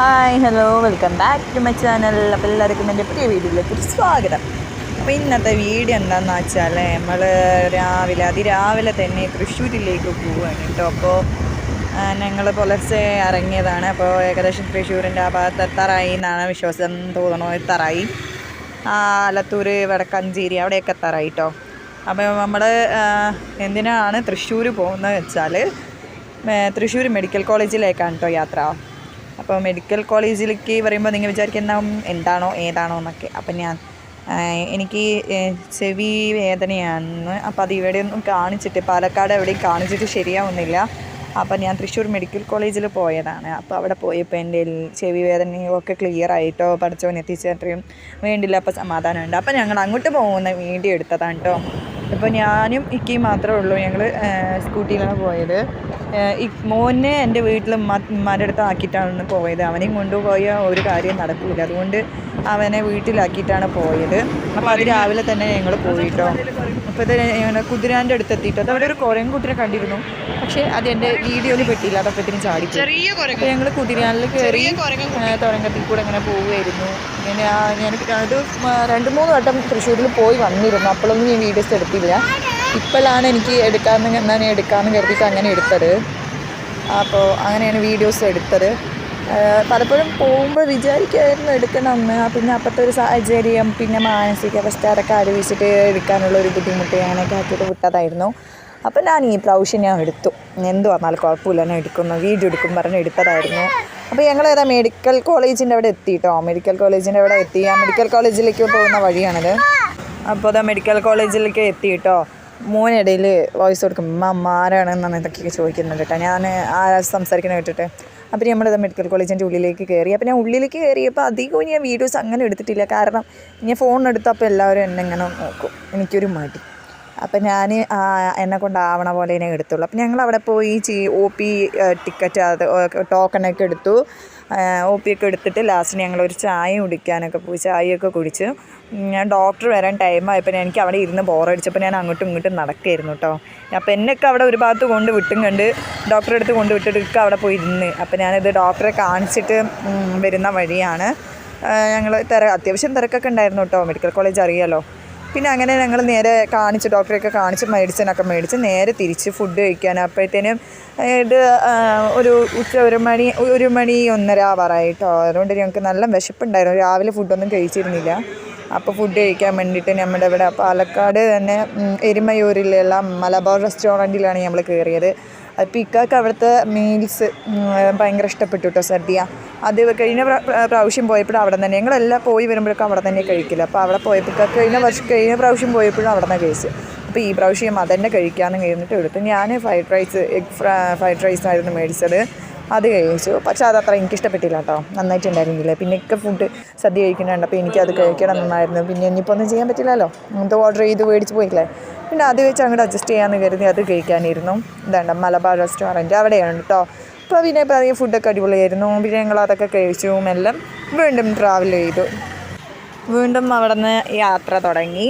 Hi hello welcome back to my channel അപ്പോൾ എല്ലാവർക്കും എന്റെ പുതിയ വീഡിയോയിലേക്ക് ഒരു സ്വാഗതം. അപ്പോൾ ഇന്നത്തെ വീഡിയോ എന്താണെന്ന് വെച്ചാൽ നമ്മൾ രാവിലെ അതിരാവിലെ തന്നെ തൃശ്ശൂരിലേക്ക് പോവുകയാണ് കേട്ടോ. അപ്പോൾ ഞങ്ങൾ പുലർച്ചെ ഇറങ്ങിയതാണ്. അപ്പോൾ ഏകദേശം തൃശ്ശൂരിന്റെ ആ ഭാഗത്ത് എത്താറായി എന്നാണ് വിശ്വാസം തോന്നണോ. എത്താറായി. ആലത്തൂർ വടക്കഞ്ചേരി അവിടെയൊക്കെ എത്താറായി കേട്ടോ അപ്പോൾ നമ്മൾ എന്തിനാണ് തൃശ്ശൂർ പോകുന്നത് വെച്ചാൽ തൃശ്ശൂർ മെഡിക്കൽ കോളേജിലേക്കാണ് കേട്ടോ യാത്ര. അപ്പോൾ മെഡിക്കൽ കോളേജിലേക്ക് പറയുമ്പോൾ നിങ്ങൾ വിചാരിക്കുന്ന എന്താണോ ഏതാണോ എന്നൊക്കെ. അപ്പം ഞാൻ എനിക്ക് ചെവി വേദനയാണ്. അപ്പോൾ അത് ഇവിടെ ഒന്നും കാണിച്ചിട്ട് പാലക്കാട് എവിടെയും കാണിച്ചിട്ട് ശരിയാവുന്നില്ല. അപ്പം ഞാൻ തൃശ്ശൂർ മെഡിക്കൽ കോളേജിൽ പോയതാണ്. അപ്പോൾ അവിടെ പോയപ്പോൾ എന്റെ ചെവി വേദനയൊക്കെ ക്ലിയർ ആയിട്ടോ പഠിച്ചവൻ എത്തിച്ചേട്ടറിയും വേണ്ടില്ല. അപ്പോൾ സമാധാനമുണ്ട്. അപ്പോൾ ഞങ്ങൾ അങ്ങോട്ട് പോകുന്ന വീഡിയോ എടുത്തതാണ് കേട്ടോ. ഇപ്പോൾ ഞാനും ഇക്കയും മാത്രമേ ഉള്ളൂ. ഞങ്ങൾ സ്കൂട്ടിയിലാണ് പോയത്. മോനെ എന്റെ വീട്ടിൽ ഉമ്മാന്റെ അടുത്ത് ആക്കിയിട്ടാണ് പോയത്. അവനെയും കൊണ്ടുപോയ ഒരു കാര്യം നടക്കില്ല അതുകൊണ്ട് അവനെ വീട്ടിലാക്കിയിട്ടാണ് പോയത്. അപ്പോൾ അത് രാവിലെ തന്നെ ഞങ്ങൾ പോയിട്ടോ. അപ്പോൾ ഇത് കുതിരാന്റെ അടുത്ത് എത്തിയിട്ടോ അത് അവിടെ ഒരു കുതിര കണ്ടിരുന്നു. പക്ഷേ അത് എന്റെ വീഡിയോയിൽ പെട്ടില്ല അതൊക്കെ ഇതിന് ചാടി അപ്പോൾ ഞങ്ങൾ കുതിരാനിൽ കയറി തുരങ്കത്തിൽ കൂടെ അങ്ങനെ പോവുമായിരുന്നു ഇങ്ങനെ ഞാൻ അത് രണ്ട് മൂന്ന് വട്ടം തൃശ്ശൂരിൽ പോയി വന്നിരുന്നു. അപ്പോഴൊന്നും ഞാൻ വീഡിയോസ് എടുത്തില്ല. ഇപ്പോഴാണ് എനിക്ക് എടുക്കാമെന്ന് ഞാൻ എടുക്കാമെന്ന് കരുതിയിട്ട് അങ്ങനെ എടുത്തത്. അപ്പോൾ അങ്ങനെയാണ് വീഡിയോസ് എടുത്തത്. പലപ്പോഴും പോകുമ്പോൾ വിചാരിക്കുമായിരുന്നു എടുക്കണം എന്ന് പിന്നെ അപ്പോഴത്തെ ഒരു സാഹചര്യം പിന്നെ മാനസികാവസ്ഥ അതൊക്കെ ആലോചിച്ചിട്ട് എടുക്കാനുള്ള ഒരു ബുദ്ധിമുട്ട് അങ്ങനെയൊക്കെ ആക്കിയിട്ട് വിട്ടതായിരുന്നു. അപ്പം ഞാൻ ഈ പ്രാവശ്യം ഞാൻ എടുത്തു. എന്ത് വന്നാലും കുഴപ്പമില്ല ഞാൻ എടുക്കുന്നു. വീഡിയോ എടുക്കും പറഞ്ഞ് എടുത്തതായിരുന്നു. അപ്പോൾ ഞങ്ങൾ ഏതാ മെഡിക്കൽ കോളേജിന്റെ അവിടെ എത്തി കേട്ടോ മെഡിക്കൽ കോളേജിന്റെ അവിടെ എത്തി. ആ മെഡിക്കൽ കോളേജിലേക്ക് പോകുന്ന വഴിയാണിത്. അപ്പോൾ അതാ മെഡിക്കൽ കോളേജിലേക്ക് എത്തി കേട്ടോ മോനിടയിൽ വോയിസ് കൊടുക്കും അമ്മ ആരാണെന്നാണ് ഇതൊക്കെ ചോദിക്കുന്നത് കേട്ടോ ഞാൻ ആ സംസാരിക്കുന്നത് കേട്ടിട്ട്? അപ്പോൾ നമ്മളിത് മെഡിക്കൽ കോളേജിന്റെ ഉള്ളിലേക്ക് കയറി അപ്പോൾ ഞാൻ ഉള്ളിലേക്ക് കയറിയപ്പോൾ അധികവും ഞാൻ വീഡിയോസ് അങ്ങനെ എടുത്തിട്ടില്ല. കാരണം ഞാൻ ഫോൺ എടുത്തപ്പോൾ എല്ലാവരും എന്നെ ഇങ്ങനെ നോക്കും. എനിക്കൊരു മടി. അപ്പം ഞാൻ എന്നെ കൊണ്ടാവണ പോലെ ഇനി എടുത്തുള്ളൂ. അപ്പം ഞങ്ങൾ അവിടെ പോയി ചീ ഒ പി ടിക്കറ്റ് അത് ടോക്കണൊക്കെ എടുത്തു. ഒ പി ഒക്കെ എടുത്തിട്ട് ലാസ്റ്റ് ഞങ്ങളൊരു ചായ കുടിക്കാനൊക്കെ പോയി ചായയൊക്കെ കുടിച്ച്. ഞാൻ ഡോക്ടർ വരാൻ ടൈമായപ്പോൾ എനിക്ക് അവിടെ ഇരുന്ന് ബോറടിച്ചപ്പോൾ ഞാൻ അങ്ങോട്ടും ഇങ്ങോട്ടും നടക്കായിരുന്നു കേട്ടോ അപ്പോൾ എന്നെയൊക്കെ അവിടെ ഒരു ഭാഗത്ത് കൊണ്ട് വിട്ടും കണ്ട് ഡോക്ടറെ അടുത്ത് കൊണ്ട് വിട്ടിട്ട് അവിടെ പോയി ഇരുന്ന്. അപ്പോൾ ഞാനിത് ഡോക്ടറെ കാണിച്ചിട്ട് വരുന്ന വഴിയാണ്. ഞങ്ങൾ തിര അത്യാവശ്യം തിരക്കൊക്കെ ഉണ്ടായിരുന്നു കേട്ടോ മെഡിക്കൽ കോളേജ് അറിയാലോ. പിന്നെ അങ്ങനെ ഞങ്ങൾ നേരെ കാണിച്ച് ഡോക്ടറെയൊക്കെ കാണിച്ച് മെഡിസിനൊക്കെ മേടിച്ച് നേരെ തിരിച്ച് ഫുഡ് കഴിക്കാൻ. അപ്പോഴത്തേനും ഇത് ഒരു ഉച്ച ഒരു മണി ഒരു മണി ഒന്നര ആവാറായിട്ടോ അതുകൊണ്ട് ഞങ്ങൾക്ക് നല്ല വിശപ്പുണ്ടായിരുന്നു. രാവിലെ ഫുഡൊന്നും കഴിച്ചിരുന്നില്ല. അപ്പോൾ ഫുഡ് കഴിക്കാൻ വേണ്ടിയിട്ട് നമ്മുടെ ഇവിടെ പാലക്കാട് തന്നെ എരുമയൂരിലുള്ള മലബാർ റെസ്റ്റോറന്റിലാണ് നമ്മൾ കയറിയത് അപ്പോൾ ഇക്കാക്ക് അവിടുത്തെ മീൽസ് ഭയങ്കര ഇഷ്ടപ്പെട്ടു കേട്ടോ സദ്യ. അത് കഴിഞ്ഞ പ്ര- പ്ര- പ്രാവശ്യം പോയപ്പോഴും അവിടെ തന്നെ. ഞങ്ങളെല്ലാം പോയി വരുമ്പോഴൊക്കെ അവിടെ തന്നെ കഴിക്കില്ല. അപ്പോൾ അവിടെ പോയപ്പോൾ കഴിഞ്ഞ വർഷം കഴിഞ്ഞ പ്രാവശ്യം പോയപ്പോഴും അവിടെ തന്നെ കഴിച്ചു. അപ്പോൾ ഈ പ്രാവശ്യം അതന്നെ കഴിക്കാമെന്ന് കഴിഞ്ഞിട്ട് എടുത്തു ഞാൻ fried rice egg fried rice ആയിരുന്നു മേടിച്ചത്. അത് കഴിച്ചു. പക്ഷെ അത് അത്ര എനിക്ക് ഇഷ്ടപ്പെട്ടില്ല കേട്ടോ നന്നായിട്ടുണ്ടായിരുന്നില്ല. പിന്നെ ഒക്കെ ഫുഡ് സദ്യ കഴിക്കുന്നുണ്ട്. അപ്പോൾ എനിക്കത് കഴിക്കണം നന്നായിരുന്നു പിന്നെ ഇനിയിപ്പോൾ ഒന്നും ചെയ്യാൻ പറ്റില്ലല്ലോ. ഇത് ഓർഡർ ചെയ്ത് മേടിച്ച് പോയില്ലേ. പിന്നെ അത് വെച്ച് അങ്ങോട്ട് അഡ്ജസ്റ്റ് ചെയ്യാമെന്ന് കരുതി അത് കഴിക്കാനിരുന്നു. ഇതാണ്ട് മലബാർ റെസ്റ്റോറന്റ് അവിടെയാണ് കേട്ടോ അപ്പോൾ പിന്നെ അധികം ഫുഡൊക്കെ അടിപൊളിയായിരുന്നു. പിന്നെ ഞങ്ങൾ അതൊക്കെ കഴിച്ചു. എല്ലാം വീണ്ടും ട്രാവൽ ചെയ്തു. വീണ്ടും അവിടെ നിന്ന് യാത്ര തുടങ്ങി.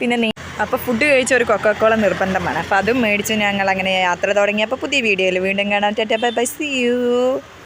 പിന്നെ അപ്പോൾ ഫുഡ് കഴിച്ച ഒരു കൊക്കക്കോള നിർബന്ധമാണ്. അപ്പോൾ അതും മേടിച്ച് ഞങ്ങൾ അങ്ങനെ യാത്ര തുടങ്ങി. അപ്പോൾ പുതിയ വീഡിയോയിൽ വീണ്ടും കാണാം. Tata bye bye see you